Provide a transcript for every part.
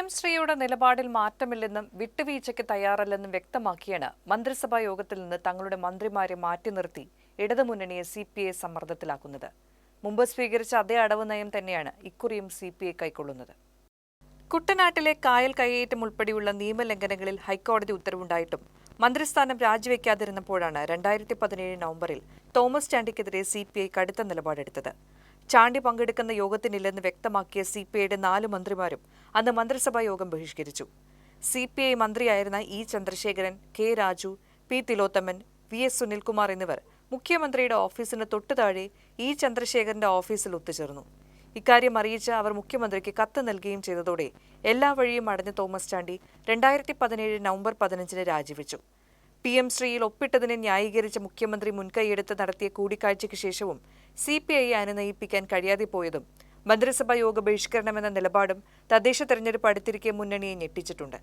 M ശ്രീയുടെ നിലപാടിൽ മാറ്റമില്ലെന്നും വിട്ടുവീഴ്ചയ്ക്ക് തയ്യാറല്ലെന്നും വ്യക്തമാക്കിയാണ് മന്ത്രിസഭാ യോഗത്തിൽ നിന്ന് തങ്ങളുടെ മന്ത്രിമാരെ മാറ്റി നിർത്തി ഇടതുമുന്നണിയെ സി പി ഐ സമ്മർദ്ദത്തിലാക്കുന്നത്. മുമ്പ് സ്വീകരിച്ച അതേ അടവ് നയം തന്നെയാണ് ഇക്കുറിയും സി പി ഐ കൈക്കൊള്ളുന്നത്. കുട്ടനാട്ടിലെ കായൽ കയ്യേറ്റം ഉൾപ്പെടെയുള്ള നിയമലംഘനങ്ങളിൽ ഹൈക്കോടതി ഉത്തരവുണ്ടായിട്ടും മന്ത്രിസ്ഥാനം രാജിവെക്കാതിരുന്നപ്പോഴാണ് രണ്ടായിരത്തി പതിനേഴ് നവംബറിൽ തോമസ് ചാണ്ടിക്കെതിരെ സി പി ഐ കടുത്ത നിലപാടെടുത്തത്. ചാണ്ടി പങ്കെടുക്കുന്ന യോഗത്തിനില്ലെന്ന് വ്യക്തമാക്കിയ സി പി ഐയുടെ നാല് മന്ത്രിമാരും അന്ന് മന്ത്രിസഭാ യോഗം ബഹിഷ്കരിച്ചു. സി പി ഐ മന്ത്രിയായിരുന്ന E Chandrasekharan K Raju P Thilothaman V S Sunilkumar എന്നിവർ മുഖ്യമന്ത്രിയുടെ ഓഫീസിന് തൊട്ടു താഴെ ഇ ചന്ദ്രശേഖരന്റെ ഓഫീസിൽ ഒത്തുചേർന്നു. ഇക്കാര്യം അറിയിച്ച് അവർ മുഖ്യമന്ത്രിക്ക് കത്ത് നൽകുകയും ചെയ്തതോടെ എല്ലാ വഴിയും അടഞ്ഞ തോമസ് ചാണ്ടി രണ്ടായിരത്തി പതിനേഴ് നവംബർ പതിനഞ്ചിന് രാജിവെച്ചു. പി എം ശ്രീയിൽ ഒപ്പിട്ടതിനെ ന്യായീകരിച്ച മുഖ്യമന്ത്രി മുൻകൈയെടുത്ത് നടത്തിയ കൂടിക്കാഴ്ചയ്ക്ക് ശേഷവും സി പി ഐ അനുനയിപ്പിക്കാൻ കഴിയാതെ പോയതും മന്ത്രിസഭാ യോഗ ബഹിഷ്കരണമെന്ന നിലപാടും തദ്ദേശ തെരഞ്ഞെടുപ്പ് അടുത്തിരിക്കെ മുന്നണിയെ ഞെട്ടിച്ചിട്ടുണ്ട്.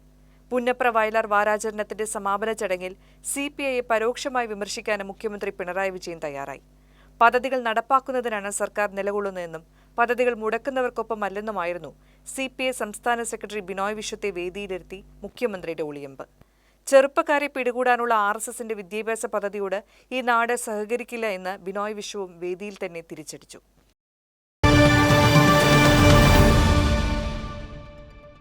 പുന്നപ്ര വയലാർ വാരാചരണത്തിന്റെ സമാപന ചടങ്ങിൽ സി പി ഐയെ പരോക്ഷമായി വിമർശിക്കാനും മുഖ്യമന്ത്രി പിണറായി വിജയൻ തയ്യാറായി. പദ്ധതികൾ നടപ്പാക്കുന്നതിനാണ് സർക്കാർ നിലകൊള്ളുന്നതെന്നും പദ്ധതികൾ മുടക്കുന്നവർക്കൊപ്പമല്ലെന്നുമായിരുന്നു സി പി ഐ സംസ്ഥാന സെക്രട്ടറി ബിനോയ് വിശ്വത്തെ വേദിയിലിരുത്തി മുഖ്യമന്ത്രിയുടെ ഒളിയമ്പ്. ചെറുപ്പക്കാരെ പിടികൂടാനുള്ള ആർ എസ് എസിന്റെ വിദ്യാഭ്യാസ പദ്ധതിയോട് ഈ നാട് സഹകരിക്കില്ല എന്ന് ബിനോയ് വിശ്വവും വേദിയിൽ തന്നെ തിരിച്ചടിച്ചു.